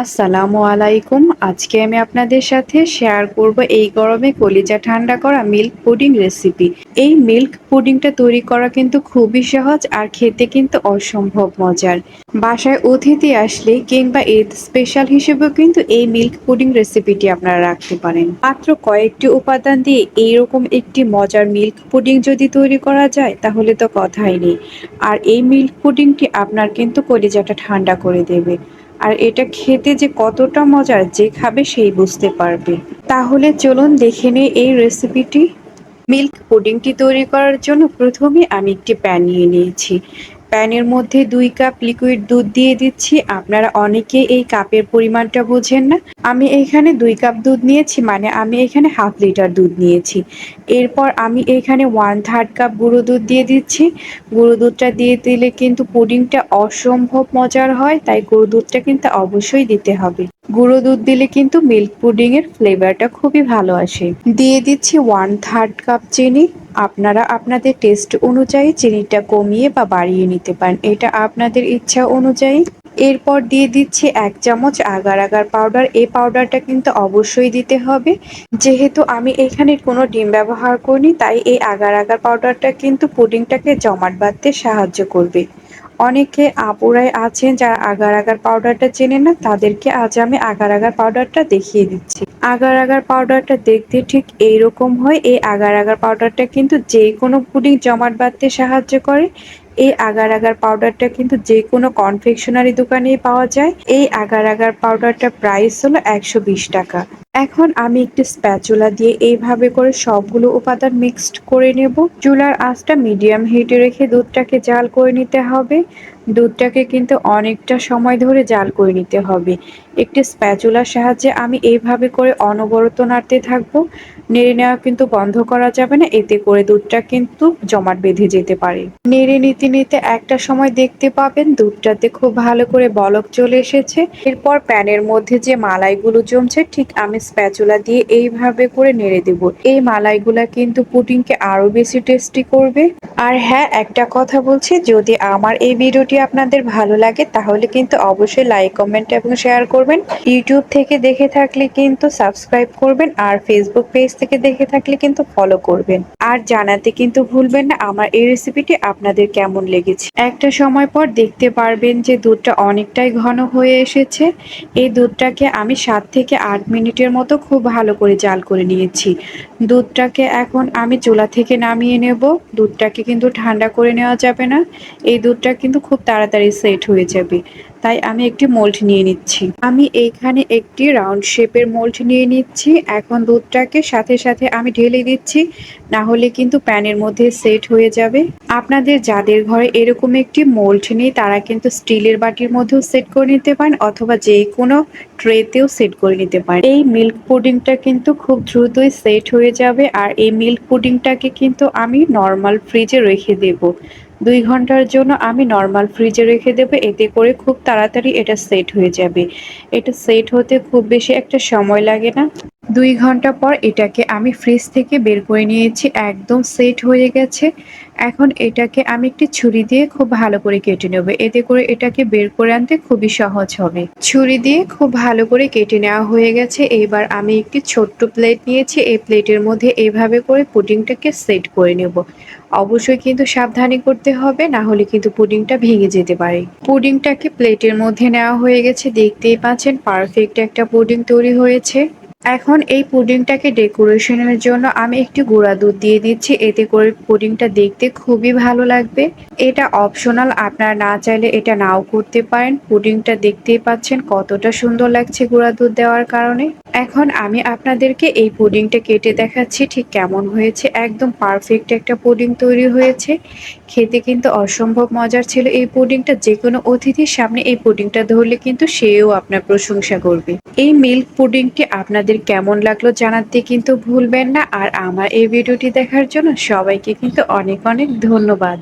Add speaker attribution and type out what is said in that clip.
Speaker 1: আসসালামু আলাইকুম। আজকে আমি আপনাদের সাথে শেয়ার করব এই গরমে কলিজা ঠান্ডা করা মিল্ক পুডিং রেসিপি এই মিল্ক পুডিংটা তৈরি করা কিন্তু খুবই সহজ আর খেতে কিন্তু অসম্ভব মজার। বাসায় অতিথি আসলে কিংবা ঈদ স্পেশাল হিসেবেও কিন্তু এই মিল্ক পুডিং রেসিপিটি আপনারা রাখতে পারেন। মাত্র কয়েকটি উপাদান দিয়ে এইরকম একটি মজার মিল্ক পুডিং যদি তৈরি করা যায়, তাহলে তো কথাই নেই। আর এই মিল্ক পুডিংটি আপনার কিন্তু কলিজাটা ঠান্ডা করে দেবে। আর এটা খেতে যে কতটা মজার, যে খাবে সেই বুঝতে পারবে। তাহলে চলুন দেখে নিই এই রেসিপিটি মিল্ক পুডিংটি তৈরি করার জন্য প্রথমে আমি একটি প্যান নিয়ে নিয়েছি। প্যানের মধ্যে দুই কাপ লিকুইড দুধ দিয়ে দিচ্ছি। আপনারা অনেকে এই কাপের পরিমাণটা বোঝেন না। আমি এখানে দুই কাপ দুধ নিয়েছি মানে আমি এখানে হাফ লিটার দুধ নিয়েছি। এরপর আমি এখানে ওয়ান থার্ড কাপ গুঁড়ো দুধ দিয়ে দিচ্ছি। গুঁড়ো দুধটা দিয়ে দিলে কিন্তু পুডিংটা অসম্ভব মজার হয়, তাই গুঁড়ো দুধটা কিন্তু অবশ্যই দিতে হবে। গুঁড়ো দুধ দিলে কিন্তু মিল্ক পুডিং এর ফ্লেভারটা খুবই ভালো আসে। দিয়ে দিচ্ছি ওয়ান থার্ড কাপ চিনি। আপনারা আপনাদের টেস্ট অনুযায়ী চিনিটা কমিয়ে বা বাড়িয়ে নিতে পারেন। এটা আপনাদের ইচ্ছা অনুযায়ী। এরপর দিয়ে দিচ্ছি এক চামচ আগার আগার পাউডার এই পাউডারটা কিন্তু অবশ্যই দিতে হবে। যেহেতু আমি এখানে কোনো ডিম ব্যবহার করিনি, তাই এই আগার আগার পাউডারটা কিন্তু পুডিংটাকে জমাট বাঁধতে সাহায্য করবে। অনেকে আপুরাই আছেন যারা আগার আগার পাউডারটা চেনে না, তাদেরকে আজ আমি আগার আগার পাউডারটা দেখিয়ে দিচ্ছি। আগার আগার পাউডারটা দেখতে ঠিক এইরকম হয়, এই আগার আগার পাউডারটা কিন্তু যে কোনো পুডিং জমাট বাঁধতে সাহায্য করে। এই আগার আগার পাউডারটা কিন্তু যে কোনো কনফেকশনারি দোকানেই পাওয়া যায়। এই আগার আগার পাউডারটা প্রাইস হলো একশো বিশ টাকা। এখন আমি একটি স্প্যাচুলা দিয়ে এইভাবে করে সবগুলো উপাদান মিক্সড করে নেব। চুলার আঁচটা মিডিয়াম হিটে রেখে দুধটাকে জাল করে নিতে হবে। দুধটাকে কিন্তু অনেকটা সময় ধরে জাল করে নিতে হবে। একটি স্প্যাচুলার সাহায্যে আমি এইভাবে করে অনবরত নাড়তে থাকব। নেড়ে নেওয়া কিন্তু বন্ধ করা যাবে না, এতে করে দুধটা কিন্তু জমাট বেঁধে যেতে পারে। নেড়ে নিতে নিতে একটা সময় দেখতে পাবেন, দুধটাতে খুব ভালো করে বলক চলে এসেছে। এরপর প্যানের মধ্যে যে মালাইগুলো জমছে, ঠিক আমি স্প্যাচুলা দিয়ে এইভাবে করে নেড়ে দেব। এই মালাইগুলা কিন্তু পুডিংকে আরও বেশি টেস্টি করবে। আর হ্যাঁ একটা কথা বলছি, যদি আমার এই ভিডিওটি আপনাদের ভালো লাগে, তাহলে কিন্তু অবশ্যই লাইক কমেন্ট এবং শেয়ার করবেন। ইউটিউব থেকে দেখে থাকলে কিন্তু সাবস্ক্রাইব করবেন, আর ফেসবুক পেজ থেকে দেখে থাকলে কিন্তু ফলো করবেন। আর জানাতে কিন্তু ভুলবেন না, আমার এই রেসিপিটি আপনাদের কেমন লেগেছে। একটা সময় পর দেখতে পারবেন যে দুধটা অনেকটাই ঘন হয়ে এসেছে। এই দুধটাকে আমি সাত থেকে আট মিনিটের মতো খুব ভালো করে জাল করে নিয়েছি। দুধটাকে এখন আমি চুলা থেকে নামিয়ে নেব। দুধটাকে কিন্তু ঠান্ডা করে নেওয়া যাবে না। এই দুধটা কিন্তু খুব তাড়াতাড়ি সেট হয়ে যাবে। তাই আমি একটি মোল্ড নিয়ে নিচ্ছি। আমি এইখানে একটি রাউন্ড শেপের মোল্ড নিয়ে নিচ্ছি। এখন দুধটাকে সাথে সাথে আমি ঢেলে দিচ্ছি। না হলে কিন্তু প্যানের মধ্যে সেট হয়ে যাবে। আপনাদের যাদের ঘরে এরকম একটি মোল্ড নেই, তারা কিন্তু স্টিলের বাটির মধ্যেও সেট করে নিতে পারেন অথবা যে কোনো ট্রেতেও সেট করে নিতে পারেন। এই মিল্ক পুডিংটা কিন্তু খুব দ্রুতই সেট হয়ে যাবে আর এই মিল্ক পুডিংটাকে কিন্তু আমি নর্মাল ফ্রিজে রেখে দেব। দুই ঘণ্টার জন্য আমি নর্মাল ফ্রিজে রেখে দেবো, এতে করে খুব তাড়াতাড়ি এটা সেট হয়ে যাবে। এটা সেট হতে খুব বেশি একটা সময় লাগে না। দুই ঘণ্টা পর এটাকে আমি ফ্রিজ থেকে বের করে নিয়েছি, একদম সেট হয়ে গেছে। এখন এটাকে আমি একটি ছুরি দিয়ে খুব ভালো করে কেটে নেব। এতে করে এটাকে বের করে আনতে খুবই সহজ হবে। ছুরি দিয়ে খুব ভালো করে কেটে নেওয়া হয়ে গেছে। এবার আমি একটি ছোট্ট প্লেট নিয়েছি। এই প্লেটের মধ্যে এইভাবে করে পুডিংটাকে সেট করে নেব। অবশ্যই কিন্তু সাবধানে করতে হবে, না হলে কিন্তু পুডিংটা ভেঙে যেতে পারে। পুডিংটাকে প্লেটের মধ্যে নেওয়া হয়ে গেছে। দেখতেই পাচ্ছেন, পারফেক্ট একটা পুডিং তৈরি হয়েছে। এখন এই পুডিংটাকে ডেকোরেশনের জন্য আমি একটি গুঁড়া দুধ দিয়ে দিচ্ছি। এতে করে পুডিংটা দেখতে খুবই ভালো লাগবে। এটা অপশনাল, আপনারা না চাইলে এটা নাও করতে পারেন। পুডিংটা দেখতেই পাচ্ছেন কতটা সুন্দর লাগছে গুঁড়া দুধ দেওয়ার কারণে। এখন আমি আপনাদেরকে এই পুডিংটা কেটে দেখাচ্ছি ঠিক কেমন হয়েছে। একদম পারফেক্ট একটা পুডিং তৈরি হয়েছে। খেতে কিন্তু অসম্ভব মজার ছিল এই পুডিংটা। যে কোনো অতিথির সামনে এই পুডিংটা ধরলে কিন্তু সেও আপনার প্রশংসা করবে। এই মিল্ক পুডিংটি আপনাদের কেমন লাগল জানাতে কিন্তু ভুলবেন না। আর আমার এই ভিডিওটি দেখার জন্য সবাইকে কিন্তু অনেক অনেক ধন্যবাদ।